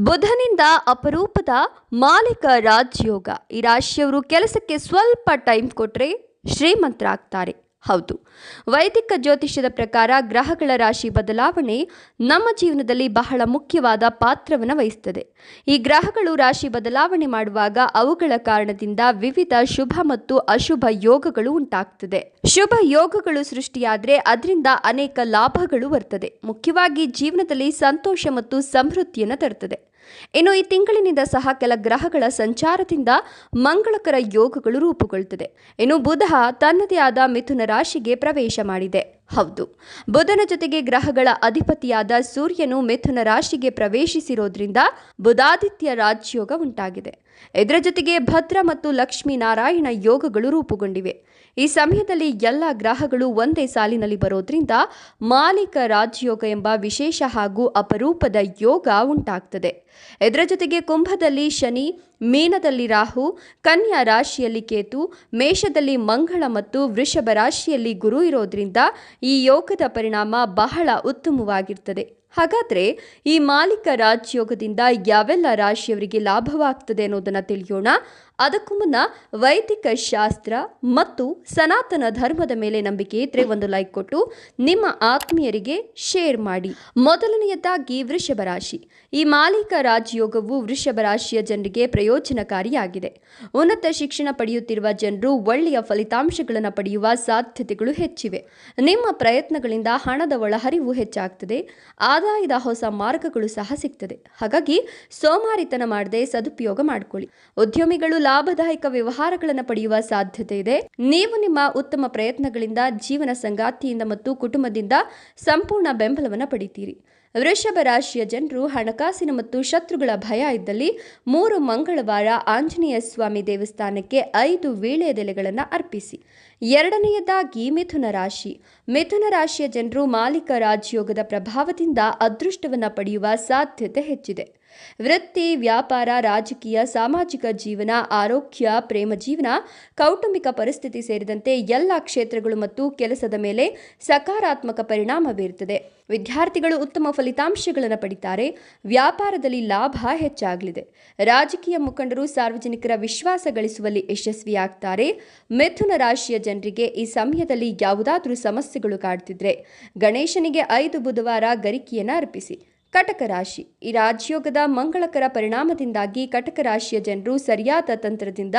ಬುಧನಿಂದ ಅಪರೂಪದ ಮಾಲಿಕ ರಾಜಯೋಗ. ಈ ರಾಶಿಯವರು ಕೆಲಸಕ್ಕೆ ಸ್ವಲ್ಪ ಟೈಮ್ ಕೊಟ್ಟರೆ ಶ್ರೀಮಂತರಾಗ್ತಾರೆ. ಹೌದು. ವೈದಿಕ ಜ್ಯೋತಿಷ್ಯದ ಪ್ರಕಾರ ಗ್ರಹಗಳ ರಾಶಿ ಬದಲಾವಣೆ ನಮ್ಮ ಜೀವನದಲ್ಲಿ ಬಹಳ ಮುಖ್ಯವಾದ ಪಾತ್ರವನ್ನು ವಹಿಸುತ್ತದೆ ಈ ಗ್ರಹಗಳು ರಾಶಿ ಬದಲಾವಣೆ ಮಾಡುವಾಗ ಅವುಗಳ ಕಾರಣದಿಂದ ವಿವಿಧ ಶುಭ ಮತ್ತು ಅಶುಭ ಯೋಗಗಳು ಉಂಟಾಗ್ತದೆ. ಶುಭ ಯೋಗಗಳು ಸೃಷ್ಟಿಯಾದರೆ ಅದರಿಂದ ಅನೇಕ ಲಾಭಗಳು ಬರ್ತದೆ. ಮುಖ್ಯವಾಗಿ ಜೀವನದಲ್ಲಿ ಸಂತೋಷ ಮತ್ತು ಸಮೃದ್ಧಿಯನ್ನು ತರುತ್ತದೆ ಇನ್ನು ಈ ತಿಂಗಳಿನಿಂದ ಸಹ ಕೆಲ ಗ್ರಹಗಳ ಸಂಚಾರದಿಂದ ಮಂಗಳಕರ ಯೋಗಗಳು ರೂಪುಗೊಳ್ಳುತ್ತದೆ. ಇನ್ನು ಬುಧ ತನ್ನದೇ ಆದ ಮಿಥುನ ರಾಶಿಗೆ ಪ್ರವೇಶ ಮಾಡಿದೆ. ಹೌದು. ಬುಧನ ಜೊತೆಗೆ ಗ್ರಹಗಳ ಅಧಿಪತಿಯಾದ ಸೂರ್ಯನು ಮಿಥುನ ರಾಶಿಗೆ ಪ್ರವೇಶಿಸಿರೋದ್ರಿಂದ ಬುಧಾದಿತ್ಯ ರಾಜ್ಯೋಗ ಉಂಟಾಗಿದೆ. ಇದರ ಜೊತೆಗೆ ಭದ್ರ ಮತ್ತು ಲಕ್ಷ್ಮೀನಾರಾಯಣ ಯೋಗಗಳು ರೂಪುಗೊಂಡಿವೆ. ಈ ಸಮಯದಲ್ಲಿ ಎಲ್ಲ ಗ್ರಹಗಳು ಒಂದೇ ಸಾಲಿನಲ್ಲಿ ಬರೋದ್ರಿಂದ ಮಾಲಿಕ ರಾಜಯೋಗ ಎಂಬ ವಿಶೇಷ ಹಾಗೂ ಅಪರೂಪದ ಯೋಗ ಉಂಟಾಗ್ತದೆ. ಇದರ ಜೊತೆಗೆ ಕುಂಭದಲ್ಲಿ ಶನಿ, ಮೀನದಲ್ಲಿ ರಾಹು, ಕನ್ಯಾ ರಾಶಿಯಲ್ಲಿ ಕೇತು, ಮೇಷದಲ್ಲಿ ಮಂಗಳ ಮತ್ತು ವೃಷಭ ರಾಶಿಯಲ್ಲಿ ಗುರು ಇರೋದ್ರಿಂದ ಈ ಯೋಗದ ಪರಿಣಾಮ ಬಹಳ ಉತ್ತಮವಾಗಿರ್ತದೆ. ಹಾಗಾದರೆ ಈ ಮಾಲಿಕ ರಾಜಯೋಗದಿಂದ ಯಾವೆಲ್ಲ ರಾಶಿಯವರಿಗೆ ಲಾಭವಾಗ್ತದೆ ಅನ್ನೋದನ್ನು ತಿಳಿಯೋಣ. ಅದಕ್ಕೂ ಮುನ್ನ ವೈದಿಕ ಶಾಸ್ತ್ರ ಮತ್ತು ಸನಾತನ ಧರ್ಮದ ಮೇಲೆ ನಂಬಿಕೆ ಇದ್ರೆ ಒಂದು ಲೈಕ್ ಕೊಟ್ಟು ನಿಮ್ಮ ಆತ್ಮೀಯರಿಗೆ ಶೇರ್ ಮಾಡಿ. ಮೊದಲನೆಯದಾಗಿ ವೃಷಭ ರಾಶಿ. ಈ ಮಾಲೀಕ ರಾಜಯೋಗವು ವೃಷಭ ರಾಶಿಯ ಜನರಿಗೆ ಪ್ರಯೋಜನಕಾರಿಯಾಗಿದೆ. ಉನ್ನತ ಶಿಕ್ಷಣ ಪಡೆಯುತ್ತಿರುವ ಜನರು ಒಳ್ಳೆಯ ಫಲಿತಾಂಶಗಳನ್ನು ಪಡೆಯುವ ಸಾಧ್ಯತೆಗಳು ಹೆಚ್ಚಿವೆ. ನಿಮ್ಮ ಪ್ರಯತ್ನಗಳಿಂದ ಹಣದ ಒಳಹರಿವು ಹೆಚ್ಚಾಗ್ತದೆ. ಆದಾಯದ ಹೊಸ ಮಾರ್ಗಗಳು ಸಹ ಸಿಗ್ತದೆ. ಹಾಗಾಗಿ ಸೋಮಾರಿತನ ಮಾಡದೆ ಸದುಪಯೋಗ ಮಾಡಿಕೊಳ್ಳಿ. ಉದ್ಯಮಿಗಳು ಲಾಭದಾಯಕ ವ್ಯವಹಾರಗಳನ್ನು ಪಡೆಯುವ ಸಾಧ್ಯತೆ ಇದೆ. ನೀವು ನಿಮ್ಮ ಉತ್ತಮ ಪ್ರಯತ್ನಗಳಿಂದ, ಜೀವನ ಸಂಗಾತಿಯಿಂದ ಮತ್ತು ಕುಟುಂಬದಿಂದ ಸಂಪೂರ್ಣ ಬೆಂಬಲವನ್ನು ಪಡಿತೀರಿ. ವೃಷಭ ರಾಶಿಯ ಜನರು ಹಣಕಾಸಿನ ಮತ್ತು ಶತ್ರುಗಳ ಭಯ ಇದ್ದಲ್ಲಿ ಮೂರು ಮಂಗಳವಾರ ಆಂಜನೇಯ ಸ್ವಾಮಿ ದೇವಸ್ಥಾನಕ್ಕೆ ಐದು ವೀಳ್ಯದೆಲೆಗಳನ್ನು ಅರ್ಪಿಸಿ. ಎರಡನೆಯದಾಗಿ ಮಿಥುನ ರಾಶಿ. ಮಿಥುನ ರಾಶಿಯ ಜನರು ಮಾಲೀಕ ರಾಜಯೋಗದ ಪ್ರಭಾವದಿಂದ ಅದೃಷ್ಟವನ್ನು ಪಡೆಯುವ ಸಾಧ್ಯತೆ ಹೆಚ್ಚಿದೆ. ವೃತ್ತಿ, ವ್ಯಾಪಾರ, ರಾಜಕೀಯ, ಸಾಮಾಜಿಕ ಜೀವನ, ಆರೋಗ್ಯ, ಪ್ರೇಮ ಜೀವನ, ಕೌಟುಂಬಿಕ ಪರಿಸ್ಥಿತಿ ಸೇರಿದಂತೆ ಎಲ್ಲ ಕ್ಷೇತ್ರಗಳು ಮತ್ತು ಕೆಲಸದ ಮೇಲೆ ಸಕಾರಾತ್ಮಕ ಪರಿಣಾಮ ಬೀರುತ್ತದೆ. ವಿದ್ಯಾರ್ಥಿಗಳು ಉತ್ತಮ ಫಲಿತಾಂಶಗಳನ್ನು ಪಡಿತಾರೆ. ವ್ಯಾಪಾರದಲ್ಲಿ ಲಾಭ ಹೆಚ್ಚಾಗಲಿದೆ. ರಾಜಕೀಯ ಮುಖಂಡರು ಸಾರ್ವಜನಿಕರ ವಿಶ್ವಾಸ ಗಳಿಸುವಲ್ಲಿ ಯಶಸ್ವಿಯಾಗ್ತಾರೆ. ಮಿಥುನ ರಾಶಿಯ ಜನರಿಗೆ ಈ ಸಮಯದಲ್ಲಿ ಯಾವುದಾದರೂ ಸಮಸ್ಯೆಗಳು ಕಾಡ್ತಿದ್ರೆ ಗಣೇಶನಿಗೆ ಐದು ಬುಧವಾರ ಗರಿಕೆಯನ್ನು ಅರ್ಪಿಸಿ. ಕಟಕ ರಾಶಿ. ಈ ರಾಜಯೋಗದ ಮಂಗಳಕರ ಪರಿಣಾಮದಿಂದಾಗಿ ಕಟಕ ರಾಶಿಯ ಜನರು ಸರಿಯಾದ ತಂತ್ರದಿಂದ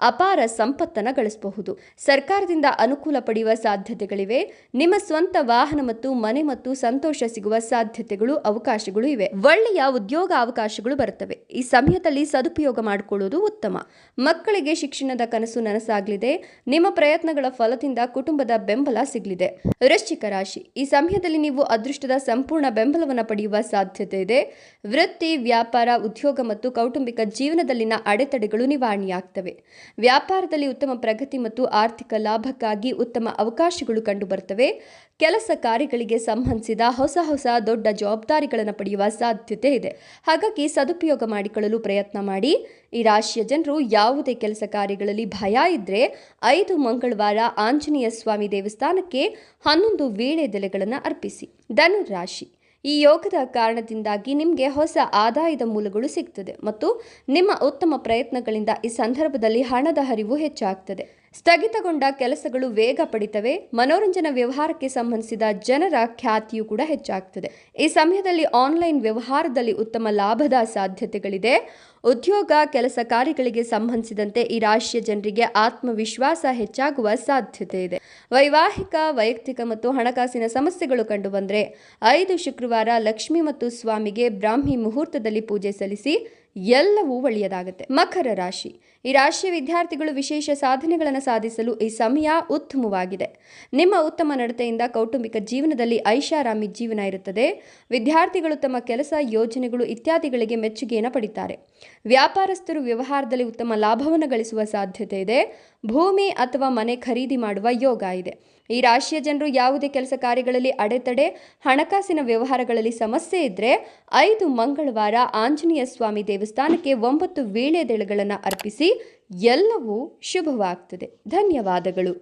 ಅಪಾರ ಸಂಪತ್ತನ್ನು ಗಳಿಸಬಹುದು. ಸರ್ಕಾರದಿಂದ ಅನುಕೂಲ ಪಡೆಯುವ ಸಾಧ್ಯತೆಗಳಿವೆ. ನಿಮ್ಮ ಸ್ವಂತ ವಾಹನ ಮತ್ತು ಮನೆ ಮತ್ತು ಸಂತೋಷ ಸಿಗುವ ಸಾಧ್ಯತೆಗಳು, ಅವಕಾಶಗಳು ಇವೆ. ಒಳ್ಳೆಯ ಉದ್ಯೋಗ ಅವಕಾಶಗಳು ಬರುತ್ತವೆ. ಈ ಸಮಯದಲ್ಲಿ ಸದುಪಯೋಗ ಮಾಡಿಕೊಳ್ಳುವುದು ಉತ್ತಮ. ಮಕ್ಕಳಿಗೆ ಶಿಕ್ಷಣದ ಕನಸು ನನಸಾಗಲಿದೆ. ನಿಮ್ಮ ಪ್ರಯತ್ನಗಳ ಫಲದಿಂದ ಕುಟುಂಬದ ಬೆಂಬಲ ಸಿಗಲಿದೆ. ವೃಶ್ಚಿಕ ರಾಶಿ. ಈ ಸಮಯದಲ್ಲಿ ನೀವು ಅದೃಷ್ಟದ ಸಂಪೂರ್ಣ ಬೆಂಬಲವನ್ನು ಪಡೆಯುವ ಸಾಧ್ಯತೆ ಇದೆ. ವೃತ್ತಿ, ವ್ಯಾಪಾರ, ಉದ್ಯೋಗ ಮತ್ತು ಕೌಟುಂಬಿಕ ಜೀವನದಲ್ಲಿನ ಅಡೆತಡೆಗಳು ನಿವಾರಣೆಯಾಗ್ತವೆ. ವ್ಯಾಪಾರದಲ್ಲಿ ಉತ್ತಮ ಪ್ರಗತಿ ಮತ್ತು ಆರ್ಥಿಕ ಲಾಭಕ್ಕಾಗಿ ಉತ್ತಮ ಅವಕಾಶಗಳು ಕಂಡುಬರುತ್ತವೆ ಕೆಲಸ ಕಾರ್ಯಗಳಿಗೆ ಸಂಬಂಧಿಸಿದ ಹೊಸ ಹೊಸ ದೊಡ್ಡ ಜವಾಬ್ದಾರಿಗಳನ್ನು ಪಡೆಯುವ ಸಾಧ್ಯತೆ ಇದೆ. ಹಾಗಾಗಿ ಸದುಪಯೋಗ ಮಾಡಿಕೊಳ್ಳಲು ಪ್ರಯತ್ನ ಮಾಡಿ. ಈ ರಾಶಿಯ ಜನರು ಯಾವುದೇ ಕೆಲಸ ಕಾರ್ಯಗಳಲ್ಲಿ ಭಯ ಇದ್ದರೆ ಐದು ಮಂಗಳವಾರ ಆಂಜನೇಯ ಸ್ವಾಮಿ ದೇವಸ್ಥಾನಕ್ಕೆ ಹನ್ನೊಂದು ವೀಳೆದೆಲೆಗಳನ್ನು ಅರ್ಪಿಸಿ. ಧನುರಾಶಿ. ಈ ಯೋಗದ ಕಾರಣದಿಂದಾಗಿ ನಿಮಗೆ ಹೊಸ ಆದಾಯದ ಮೂಲಗಳು ಸಿಗ್ತದೆ ಮತ್ತು ನಿಮ್ಮ ಉತ್ತಮ ಪ್ರಯತ್ನಗಳಿಂದ ಈ ಸಂದರ್ಭದಲ್ಲಿ ಹಣದ ಹರಿವು ಹೆಚ್ಚಾಗ್ತದೆ. ಸ್ಥಗಿತಗೊಂಡ ಕೆಲಸಗಳು ವೇಗ ಪಡಿತವೆ, ಮನೋರಂಜನಾ ವ್ಯವಹಾರಕ್ಕೆ ಸಂಬಂಧಿಸಿದ ಜನರ ಖ್ಯಾತಿಯು ಕೂಡ ಹೆಚ್ಚಾಗ್ತದೆ. ಈ ಸಮಯದಲ್ಲಿ ಆನ್ಲೈನ್ ವ್ಯವಹಾರದಲ್ಲಿ ಉತ್ತಮ ಲಾಭದ ಸಾಧ್ಯತೆಗಳಿದೆ. ಉದ್ಯೋಗ, ಕೆಲಸ ಕಾರ್ಯಗಳಿಗೆ ಸಂಬಂಧಿಸಿದಂತೆ ಈ ರಾಶಿಯ ಜನರಿಗೆ ಆತ್ಮವಿಶ್ವಾಸ ಹೆಚ್ಚಾಗುವ ಸಾಧ್ಯತೆ ಇದೆ. ವೈವಾಹಿಕ, ವೈಯಕ್ತಿಕ ಮತ್ತು ಹಣಕಾಸಿನ ಸಮಸ್ಯೆಗಳು ಕಂಡುಬಂದರೆ ಐದು ಶುಕ್ರವಾರ ಲಕ್ಷ್ಮಿ ಮತ್ತು ಸ್ವಾಮಿಗೆ ಬ್ರಾಹ್ಮಿ ಮುಹೂರ್ತದಲ್ಲಿ ಪೂಜೆ ಸಲ್ಲಿಸಿ ಎಲ್ಲವೂ ಒಳ್ಳೆಯದಾಗುತ್ತೆ. ಮಕರ ರಾಶಿ. ಈ ರಾಶಿಯ ವಿದ್ಯಾರ್ಥಿಗಳು ವಿಶೇಷ ಸಾಧನೆಗಳನ್ನು ಸಾಧಿಸಲು ಈ ಸಮಯ ಉತ್ತಮವಾಗಿದೆ. ನಿಮ್ಮ ಉತ್ತಮ ನಡತೆಯಿಂದ ಕೌಟುಂಬಿಕ ಜೀವನದಲ್ಲಿ ಐಷಾರಾಮಿ ಜೀವನ ಇರುತ್ತದೆ. ವಿದ್ಯಾರ್ಥಿಗಳು ತಮ್ಮ ಕೆಲಸ, ಯೋಜನೆಗಳು ಇತ್ಯಾದಿಗಳಿಗೆ ಮೆಚ್ಚುಗೆಯನ್ನು ಪಡಿತಾರೆ. ವ್ಯಾಪಾರಸ್ಥರು ವ್ಯವಹಾರದಲ್ಲಿ ಉತ್ತಮ ಲಾಭವನ್ನು ಗಳಿಸುವ ಸಾಧ್ಯತೆ ಇದೆ. ಭೂಮಿ ಅಥವಾ ಮನೆ ಖರೀದಿ ಮಾಡುವ ಯೋಗ ಇದೆ. ಈ ರಾಶಿಯ ಜನರು ಯಾವುದೇ ಕೆಲಸ ಕಾರ್ಯಗಳಲ್ಲಿ ಅಡೆತಡೆ, ಹಣಕಾಸಿನ ವ್ಯವಹಾರಗಳಲ್ಲಿ ಸಮಸ್ಯೆ ಇದ್ದರೆ ಐದು ಮಂಗಳವಾರ ಆಂಜನೇಯ ಸ್ವಾಮಿ ದೇವಸ್ಥಾನಕ್ಕೆ ಒಂಬತ್ತು ವೀಳ್ಯದೆಳೆಗಳನ್ನು ಅರ್ಪಿಸಿ ಎಲ್ಲವೂ ಶುಭವಾಗ್ತದೆ. ಧನ್ಯವಾದಗಳು.